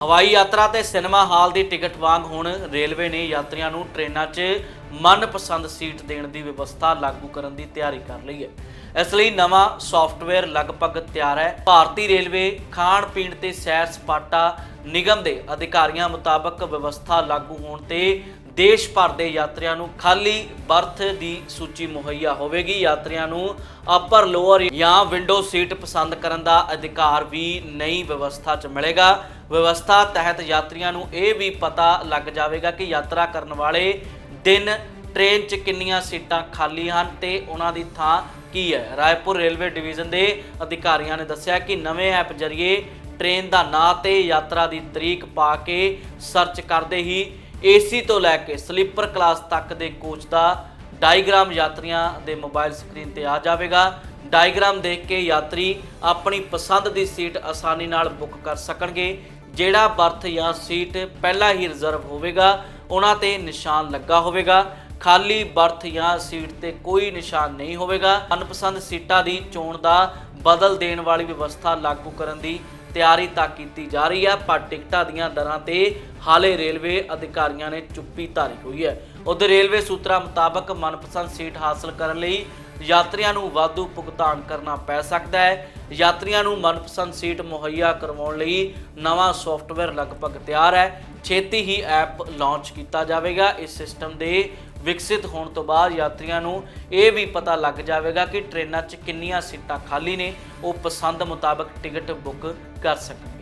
ਹਵਾਈ ਯਾਤਰਾ ਤੇ ਸਿਨੇਮਾ ਹਾਲ ਦੀ ਟਿਕਟ ਵਾਂਗ ਹੁਣ ਰੇਲਵੇ ਨੇ ਯਾਤਰੀਆਂ ਨੂੰ ਟ੍ਰੇਨਾਂ 'ਚ ਮਨਪਸੰਦ ਸੀਟ ਦੇਣ ਦੀ ਵਿਵਸਥਾ ਲਾਗੂ ਕਰਨ ਦੀ ਤਿਆਰੀ ਕਰ ਲਈ ਹੈ। ਇਸ ਲਈ ਨਵਾਂ ਸੌਫਟਵੇਅਰ ਲਗਭਗ ਤਿਆਰ ਹੈ। ਭਾਰਤੀ ਰੇਲਵੇ ਖਾਣ ਪੀਣ ਤੇ ਸੈਰ ਸਪਾਟਾ ਨਿਗਮ ਦੇ ਅਧਿਕਾਰੀਆਂ ਮੁਤਾਬਕ ਵਿਵਸਥਾ ਲਾਗੂ ਹੋਣ ਤੇ ਦੇਸ਼ ਭਰ ਦੇ ਯਾਤਰੀਆਂ ਨੂੰ ਖਾਲੀ ਬਰਥ ਦੀ ਸੂਚੀ ਮੁਹੱਈਆ ਹੋਵੇਗੀ। ਯਾਤਰੀਆਂ ਨੂੰ ਅਪਰ ਲੋਅਰ ਜਾਂ ਵਿੰਡੋ ਸੀਟ ਪਸੰਦ ਕਰਨ ਦਾ ਅਧਿਕਾਰ ਵੀ ਨਈ ਵਿਵਸਥਾ 'ਚ ਮਿਲੇਗਾ। ਵਿਵਸਥਾ ਤਹਿਤ ਯਾਤਰੀਆਂ ਨੂੰ ਇਹ ਵੀ ਪਤਾ ਲੱਗ ਜਾਵੇਗਾ ਕਿ ਯਾਤਰਾ ਕਰਨ ਵਾਲੇ ਦਿਨ ਟ੍ਰੇਨ 'ਚ ਕਿੰਨੀਆਂ ਸੀਟਾਂ ਖਾਲੀ ਹਨ ਤੇ ਉਹਨਾਂ ਦੀ ਥਾਂ ਕੀ ਹੈ। ਰਾਏਪੁਰ ਰੇਲਵੇ ਡਿਵੀਜ਼ਨ ਦੇ ਅਧਿਕਾਰੀਆਂ ਨੇ ਦੱਸਿਆ ਕਿ ਨਵੇਂ ਐਪ ਜ਼ਰੀਏ ਟ੍ਰੇਨ ਦਾ ਨਾਂ ਤੇ ਯਾਤਰਾ ਦੀ ਤਰੀਕ ਪਾ ਕੇ ਸਰਚ ਕਰਦੇ ਹੀ ਏਸੀ ਤੋਂ ਲੈ ਕੇ ਸਲੀਪਰ ਕਲਾਸ ਤੱਕ ਦੇ ਕੋਚ ਦਾ ਡਾਇਗ੍ਰਾਮ ਯਾਤਰੀਆਂ ਦੇ ਮੋਬਾਈਲ ਸਕਰੀਨ ਤੇ ਆ ਜਾਵੇਗਾ। ਡਾਇਗ੍ਰਾਮ ਦੇਖ ਕੇ ਯਾਤਰੀ ਆਪਣੀ ਪਸੰਦ ਦੀ ਸੀਟ ਆਸਾਨੀ ਨਾਲ ਬੁੱਕ ਕਰ ਸਕਣਗੇ। ਜਿਹੜਾ ਬਰਥ ਜਾਂ ਸੀਟ ਪਹਿਲਾਂ ਹੀ ਰਿਜ਼ਰਵ ਹੋਵੇਗਾ, ਉਹਨਾਂ ਤੇ ਨਿਸ਼ਾਨ ਲੱਗਾ ਹੋਵੇਗਾ। ਖਾਲੀ ਬਰਥ ਜਾਂ ਸੀਟ ਤੇ ਕੋਈ ਨਿਸ਼ਾਨ ਨਹੀਂ ਹੋਵੇਗਾ। ਅਨਪਸੰਦ ਸੀਟਾਂ ਦੀ ਚੋਣ ਦਾ ਬਦਲ ਦੇਣ ਵਾਲੀ ਵਿਵਸਥਾ ਲਾਗੂ ਕਰਨ ਦੀ ਤਿਆਰੀ ਤਾਂ ਕੀਤੀ ਜਾ ਰਹੀ ਹੈ, ਪਰ ਟਿਕਟਾਂ ਦੀਆਂ ਦਰਾਂ ਤੇ ਹਾਲੇ ਰੇਲਵੇ ਅਧਿਕਾਰੀਆਂ ਨੇ ਚੁੱਪੀ ਧਾਰੀ ਹੋਈ ਹੈ। ਉਧਰ ਰੇਲਵੇ ਸੂਤਰਾਂ ਮੁਤਾਬਕ ਮਨਪਸੰਦ ਸੀਟ ਹਾਸਲ ਕਰਨ ਲਈ ਯਾਤਰੀਆਂ ਨੂੰ ਵਾਧੂ ਭੁਗਤਾਨ ਕਰਨਾ ਪੈ ਸਕਦਾ ਹੈ। ਯਾਤਰੀਆਂ ਨੂੰ ਮਨਪਸੰਦ ਸੀਟ ਮੁਹੱਈਆ ਕਰਵਾਉਣ ਲਈ ਨਵਾਂ ਸੌਫਟਵੇਅਰ ਲਗਭਗ ਤਿਆਰ ਹੈ। ਛੇਤੀ ਹੀ ਐਪ ਲਾਂਚ ਕੀਤਾ ਜਾਵੇਗਾ। ਇਸ ਸਿਸਟਮ ਦੇ ਵਿਕਸਿਤ ਹੋਣ ਤੋਂ ਬਾਅਦ ਯਾਤਰੀਆਂ ਨੂੰ ਇਹ ਵੀ ਪਤਾ ਲੱਗ ਜਾਵੇਗਾ ਕਿ ਟ੍ਰੇਨਾਂ 'ਚ ਕਿੰਨੀਆਂ ਸੀਟਾਂ ਖਾਲੀ ਨੇ। ਉਹ ਪਸੰਦ ਮੁਤਾਬਕ ਟਿਕਟ ਬੁੱਕ ਕਰ ਸਕਣਗੇ।